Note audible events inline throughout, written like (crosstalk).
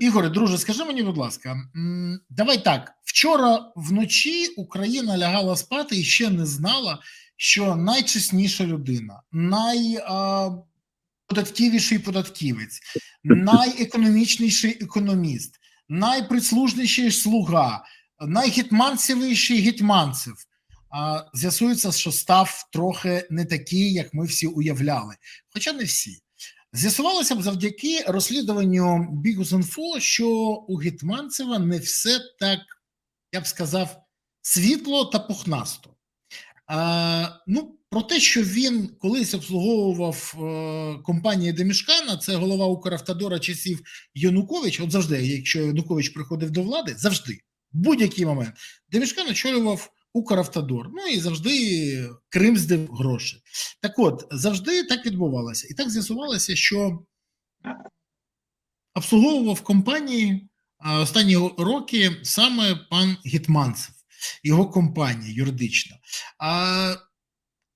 Ігоре, друже, скажи мені, будь ласка, давай так. Вчора вночі Україна лягала спати і ще не знала, що найчесніша людина, найподатківіший податківець, найекономічніший економіст, найприслужніший слуга, найгетманцевіший гетманцев. З'ясується, що став трохи не такий, як ми всі уявляли, хоча не всі. З'ясувалося б завдяки розслідуванню Бігус.Інфо, що у Гетманцева не все так, я б сказав, світло та пухнасто. А, ну, про те, що він колись обслуговував е, компанії Демішкана, це голова Укравтодора часів Янукович. От завжди, якщо Янукович приходив до влади, завжди, в будь-який момент, Демішкан очолював Укравтодор. Ну і завжди Крим здив гроші. Так от, завжди так відбувалося. І так з'ясувалося, що обслуговував компанії останні роки саме пан Гетманцев, його компанія юридична.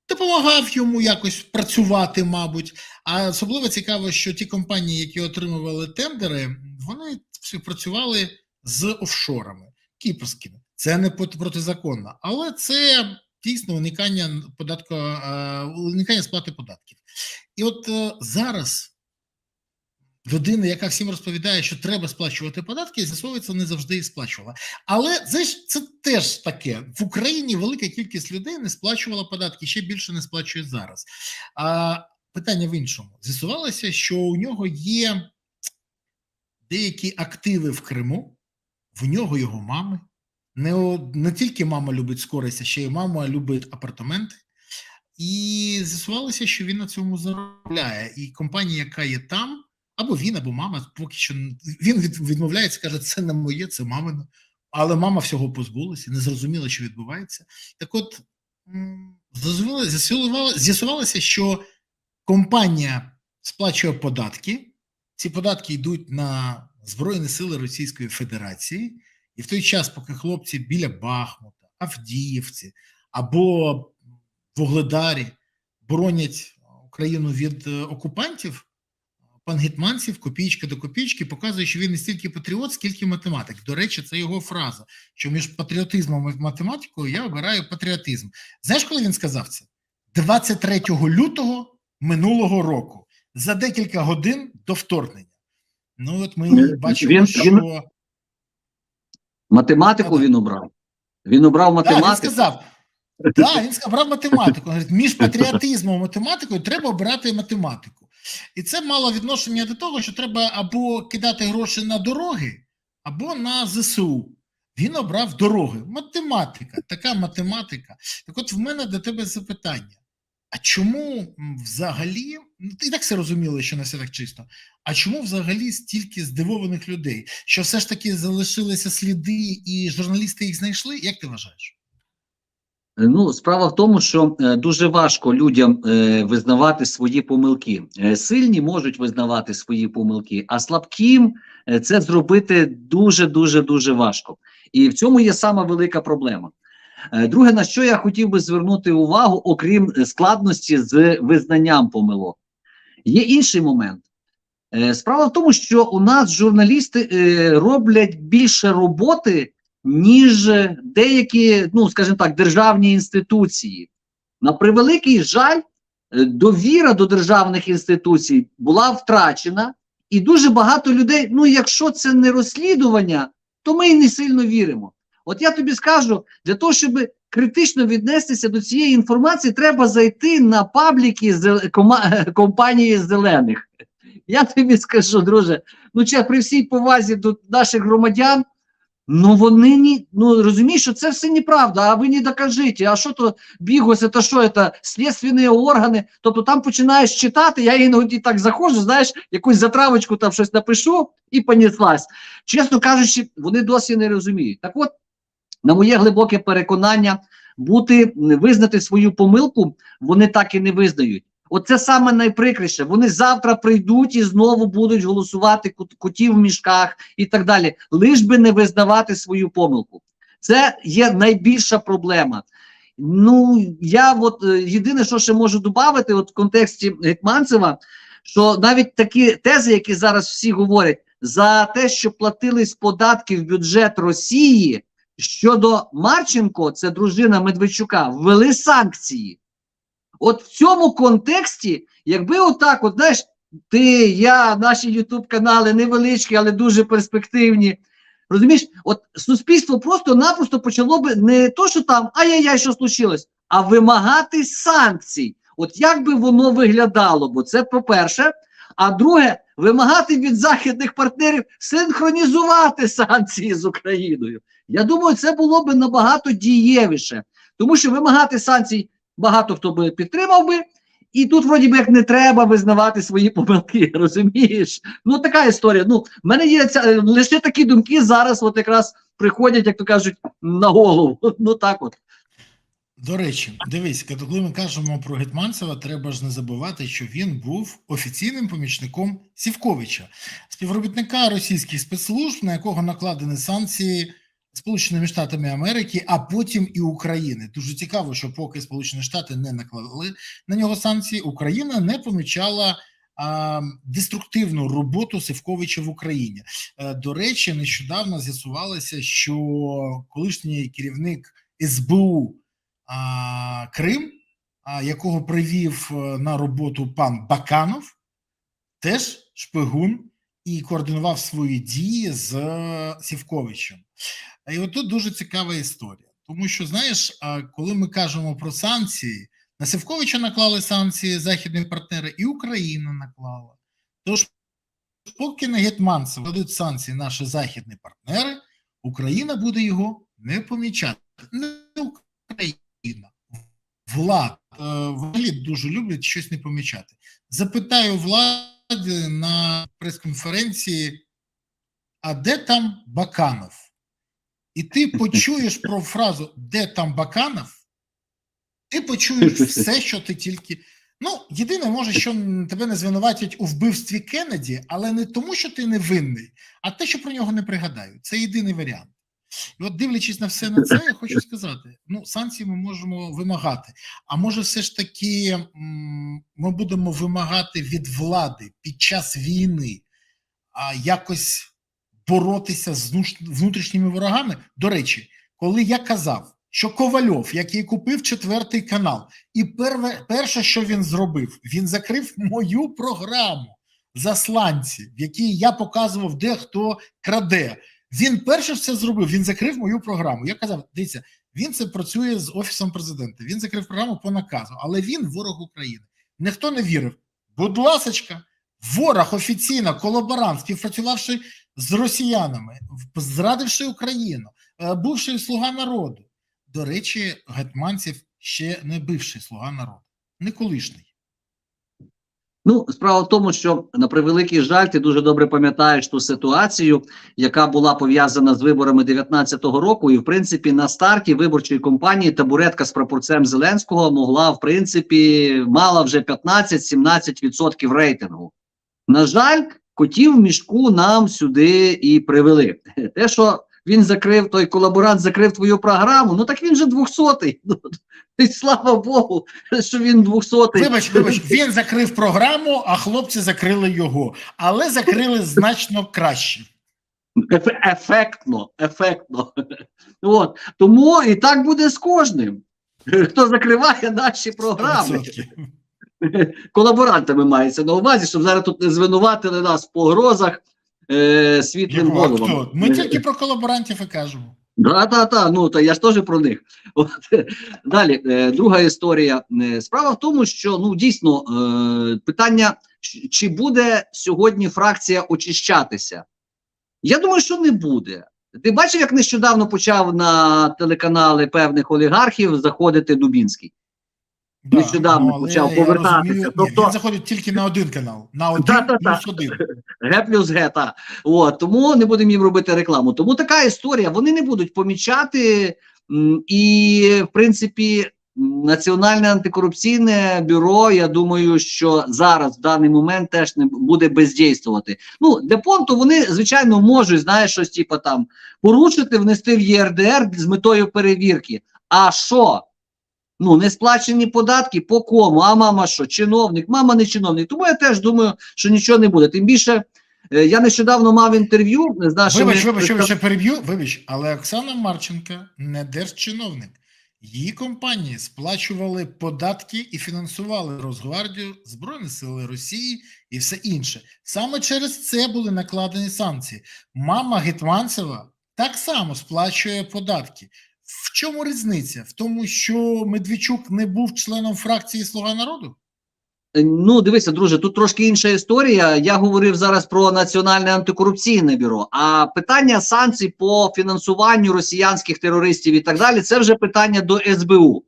Допомагав йому якось працювати, мабуть. А особливо цікаво, що ті компанії, які отримували тендери, вони співпрацювали з офшорами кіпрськими. Це не протизаконно, але це дійсно уникання податку, е, уникання сплати податків. І от е, зараз людина, яка всім розповідає, що треба сплачувати податки, з'ясовується, не завжди їх сплачувала. Але це ж це теж таке в Україні. Велика кількість людей не сплачувала податки, ще більше не сплачує зараз. А питання в іншому: з'ясувалося, що у нього є деякі активи в Криму, в нього його мами. Не, не тільки мама любить скорість, а ще й мама любить апартаменти. І з'ясувалося, що він на цьому заробляє. І компанія, яка є там, або він, або мама, поки що він відмовляється, каже, це не моє, це мамино. Але мама всього позбулася, не зрозуміла, що відбувається. Так от з'ясувалося, що компанія сплачує податки. Ці податки йдуть на Збройні Сили Російської Федерації. І в той час, поки хлопці біля Бахмута, Авдіївці або в Угледарі боронять Україну від е, окупантів, пан Гетманців копійка до копійки показує, що він не стільки патріот, скільки математик. До речі, це його фраза, що між патріотизмом і математикою я обираю патріотизм. Знаєш, коли він сказав це? 23 лютого минулого року, за декілька годин до вторгнення. Ну, от ми Він- бачимо, він- що. Математику він обрав. Він обрав Так, він сказав. Так, він сказав математику. Він говорить, між патріотизмом і математикою треба обирати математику. І це мало відношення до того, що треба або кидати гроші на дороги, або на ЗСУ. Він обрав дороги. Математика, така математика. Так от в мене до тебе запитання: а чому взагалі, ну і так все розуміли, що не все так чисто. А чому взагалі стільки здивованих людей? Що все ж таки залишилися сліди, і журналісти їх знайшли? Як ти вважаєш? Ну, справа в тому, що е, дуже важко людям е, визнавати свої помилки. Е, сильні можуть визнавати свої помилки, а слабким е, це зробити дуже дуже дуже важко. І в цьому є сама велика проблема. Е, друге, на що я хотів би звернути увагу, окрім е, складності з визнанням помилок, є інший момент. Е, Справа в тому, що у нас журналісти роблять більше роботи, ніж деякі, ну скажімо так, державні інституції. На превеликий жаль, довіра до державних інституцій була втрачена, і дуже багато людей, ну якщо це не розслідування, то ми й не сильно віримо. От я тобі скажу, для того, щоб критично віднестися до цієї інформації, треба зайти на пабліки зел- компанії зелених. Я тобі скажу, друже, ну чи при всій повазі до наших громадян, ну вони ні, ну розумієш, що це все неправда, а ви не докажіть, а що то бігос, це що, це слідственні органи, тобто там починаєш читати, я іноді так заходжу, знаєш, якусь затравочку там щось напишу і понеслась. Чесно кажучи, вони досі не розуміють. Так от, на моє глибоке переконання, бути, визнати свою помилку, вони так і не визнають. Оце саме найприкріше. Вони завтра прийдуть і знову будуть голосувати кут- котів в мішках і так далі, лиш би не визнавати свою помилку. Це є найбільша проблема. Ну, я от е, єдине, що ще можу додати, от в контексті Гетманцева, що навіть такі тези, які зараз всі говорять, за те, що платились податки в бюджет Росії щодо Марченко, це дружина Медведчука, ввели санкції. От в цьому контексті, якби отак, от знаєш, ти, я, наші ютуб канали невеличкі, але дуже перспективні. Розумієш, от суспільство просто-напросто почало би не то, що там ай-яй-яй, що случилось, а вимагати санкцій. От як би воно виглядало? Бо це по-перше. А друге, вимагати від західних партнерів синхронізувати санкції з Україною. Я думаю, це було б набагато дієвіше, тому що вимагати санкцій багато хто би підтримав би. І тут, вроді би, як не треба визнавати свої помилки, (laughs) розумієш? Ну, така історія. Ну, в мене є ця, лише такі думки зараз, от якраз приходять, як то кажуть, на голову. (laughs) Ну так от. До речі, дивись, коли ми кажемо про Гетманцева, треба ж не забувати, що він був офіційним помічником Сівковича, співробітника російських спецслужб, на якого накладені санкції Сполученими Штатами Америки, а потім і України. Дуже цікаво, що поки Сполучені Штати не наклали на нього санкції, Україна не помічала. Деструктивну роботу Сівковича в Україні. Е, До речі, нещодавно з'ясувалося, що колишній керівник СБУ Крим, якого привів е, на роботу пан Баканов, теж шпигун і координував свої дії з е, Сівковичем. І от тут дуже цікава історія. Тому що, знаєш, коли ми кажемо про санкції, на Сівковича наклали санкції західні партнери, і Україна наклала. Тож, поки на Гетманцев дадуть санкції наші західні партнери, Україна буде його не помічати. Не Україна, влада е, взагалі дуже люблять щось не помічати. Запитаю влади на прес-конференції, а де там Баканов? І ти (laughs) почуєш про фразу де там Баканов, ти почуєш все, що ти тільки. Ну, єдине, може, що тебе не звинуватять у вбивстві Кеннеді, але не тому, що ти невинний, а те, що про нього не пригадають. Це єдиний варіант. І от дивлячись на все на це, я хочу сказати: ну, санкції ми можемо вимагати. А може, все ж таки ми будемо вимагати від влади під час війни а якось боротися з внутрішніми ворогами. До речі, коли я казав, що Ковальов, який купив четвертий канал, і перве, перше, що він зробив, він закрив мою програму засланці, в якій я показував, де хто краде. Він перше все зробив. Він закрив мою програму. Я казав: дивіться, він це працює з офісом президента. Він закрив програму по наказу, але він ворог України. Ніхто не вірив. Будь ласочка, ворог офіційно, колаборант, співпрацювавши з росіянами, зрадивши Україну, е, бувший слуга народу. До речі, Гетманцев ще не бивший слуга народу, не колишній. Ну, справа в тому, що на превеликий жаль, ти дуже добре пам'ятаєш ту ситуацію, яка була пов'язана з виборами 19-го року, і в принципі на старті виборчої кампанії табуретка з прапорцем Зеленського могла, в принципі, мала вже 15-17% рейтингу. На жаль, котів в мішку нам сюди і привели. Те, що він закрив, той колаборант закрив твою програму, ну так він же 200-й. (laughs) Ну, слава Богу, що він 200-й. Вибач, вибач, він закрив програму, а хлопці закрили його, але закрили значно краще. Ефе- ефектно, ефектно. От. Тому і так буде з кожним. Хто закриває наші програми, 100%. колаборантами мається на увазі, щоб зараз тут не звинуватили нас в погрозах е, світлим Якого? головам. Хто? Ми тільки про колаборантів і кажемо. Да, да, да, ну та я ж теж про них. (laughs) От, далі, е, друга історія. Е, Справа в тому, що ну дійсно е, питання, чи буде сьогодні фракція очищатися? Я думаю, що не буде. Ти бачив, як нещодавно почав на телеканали певних олігархів заходити Дубінський? Да, Нещодавно але почав я повертатися. розумію, ні, Тобто- він заходить тільки на один канал, на один Да-да-да. плюс один. Г плюс Г, та. От, тому не будемо їм робити рекламу. Тому така історія. Вони не будуть помічати. І, в принципі, Національне антикорупційне бюро, я думаю, що зараз в даний момент теж не буде бездійствувати. Ну, для понту вони, звичайно, можуть, знаєш, щось типу там порушити, внести в ЄРДР з метою перевірки. А що? Ну, не сплачені податки по кому? А мама що? Чиновник, мама не чиновник. Тому я теж думаю, що нічого не буде. Тим більше Е, Я нещодавно мав інтерв'ю з нашими Вибач, вибач, вибач, я переб'ю. Вибач, але Оксана Марченка не держчиновник. Її компанії сплачували податки і фінансували Росгвардію, Збройні Сили Росії і все інше. Саме через це були накладені санкції. Мама Гетманцева так само сплачує податки. В чому різниця? В тому, що Медведчук не був членом фракції Слуга народу? Ну, дивися, друже, тут трошки інша історія. Я говорив зараз про Національне антикорупційне бюро. А питання санкцій по фінансуванню росіянських терористів і так далі це вже питання до СБУ.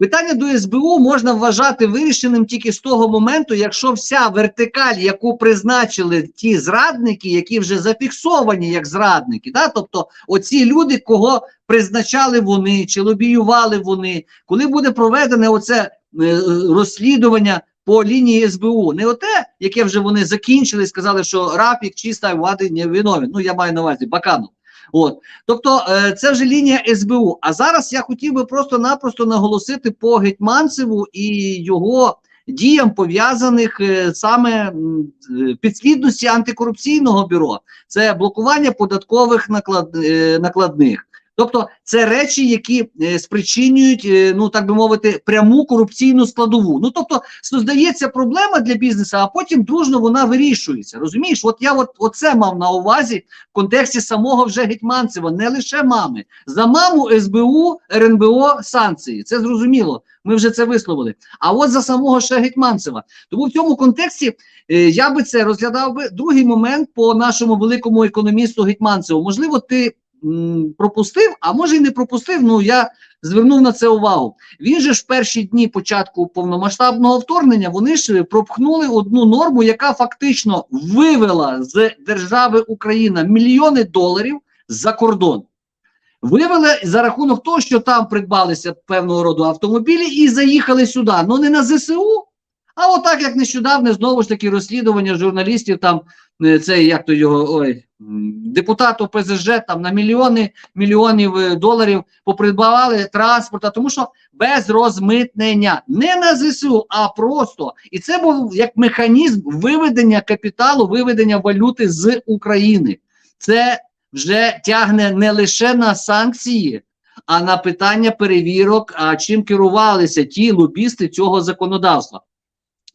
Питання до СБУ можна вважати вирішеним тільки з того моменту, якщо вся вертикаль, яку призначили ті зрадники, які вже зафіксовані як зрадники, да? тобто оці люди, кого призначали вони чи лобіювали вони, коли буде проведене оце е, розслідування по лінії СБУ, не оте, яке вже вони закінчили, сказали, що Рафік чиста влади не виновен. Ну я маю на увазі Баканов. От, тобто, е, це вже лінія СБУ. А зараз я хотів би просто-напросто наголосити по Гетьманцеву і його діям пов'язаних е, саме підслідності антикорупційного бюро. Це блокування податкових наклад, е, накладних. Тобто це речі, які е, спричинюють, е, ну так би мовити, пряму корупційну складову. Ну тобто, здається проблема для бізнесу, а потім дружно вона вирішується. Розумієш, от я от оце мав на увазі в контексті самого вже Гетьманцева, не лише мами. За маму СБУ, РНБО санкції. Це зрозуміло. Ми вже це висловили. А от за самого ще Гетьманцева. Тому в цьому контексті е, я би це розглядав би другий момент по нашому великому економісту Гетьманцеву. Можливо, ти пропустив, а може й не пропустив. Ну я звернув на це увагу. Він же ж в перші дні початку повномасштабного вторгнення вони ж пропхнули одну норму, яка фактично вивела з держави Україна мільйони доларів за кордон. Вивели за рахунок того, що там придбалися певного роду автомобілі і заїхали сюди. Ну не на ЗСУ, а отак, як нещодавно, знову ж таки, розслідування журналістів, там е, цей, як то його, ой, депутат ОПЗЖ там на мільйони мільйонів е, доларів попридбавали транспорта, тому що без розмитнення не на ЗСУ, а просто. І це був як механізм виведення капіталу, виведення валюти з України. Це вже тягне не лише на санкції, а на питання перевірок, а чим керувалися ті лобісти цього законодавства.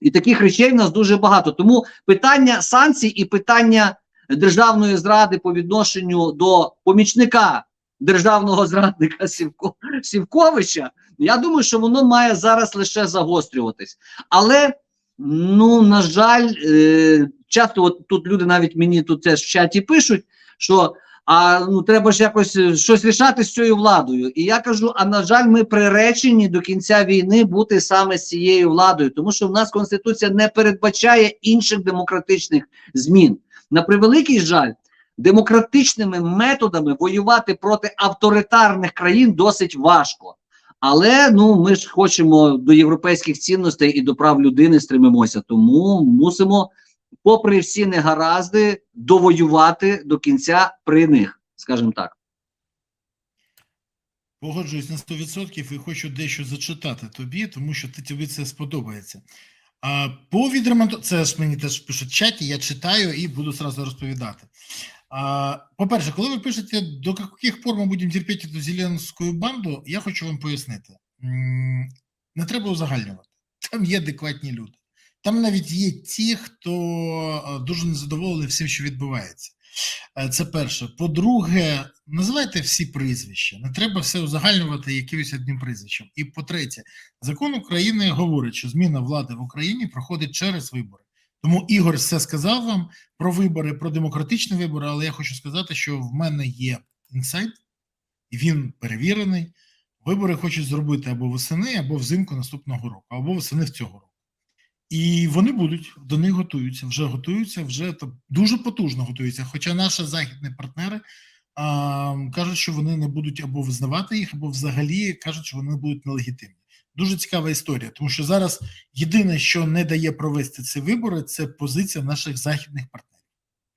І таких речей в нас дуже багато. Тому питання санкцій і питання державної зради по відношенню до помічника державного зрадника Сівко, Сівковича, я думаю, що воно має зараз лише загострюватись. Але, ну, на жаль, е, часто от тут люди навіть мені тут теж в чаті пишуть, що а ну треба ж якось е, щось рішати з цією владою. І я кажу: а на жаль, ми приречені до кінця війни бути саме з цією владою, тому що в нас конституція не передбачає інших демократичних змін. На превеликий жаль, демократичними методами воювати проти авторитарних країн досить важко. Але ну ми ж хочемо до європейських цінностей і до прав людини стремимося, тому мусимо попри всі негаразди, довоювати до кінця при них, скажімо так. Погоджуюсь на 100% і хочу дещо зачитати тобі, тому що тобі це сподобається. А, по відремонту, це ж мені теж пишуть в чаті, я читаю і буду сразу розповідати. А, по-перше, коли ви пишете, до яких пор ми будемо терпіти ту Зеленську банду, я хочу вам пояснити. Не треба узагальнювати. Там є адекватні люди. Там навіть є ті, хто е, дуже незадоволений всім, що відбувається. Е, Це перше. По-друге, називайте всі прізвища. Не треба все узагальнювати якимось одним прізвищем. І по-третє, закон України говорить, що зміна влади в Україні проходить через вибори. Тому Ігор все сказав вам про вибори, про демократичні вибори, але я хочу сказати, що в мене є інсайт, і він перевірений. Вибори хочуть зробити або восени, або взимку наступного року, або восени в цього року. І вони будуть до них готуються, вже готуються, вже там дуже потужно готуються. Хоча наші західні партнери а, кажуть, що вони не будуть або визнавати їх, або взагалі кажуть, що вони будуть нелегітимні. Дуже цікава історія, тому що зараз єдине, що не дає провести ці вибори, це позиція наших західних партнерів.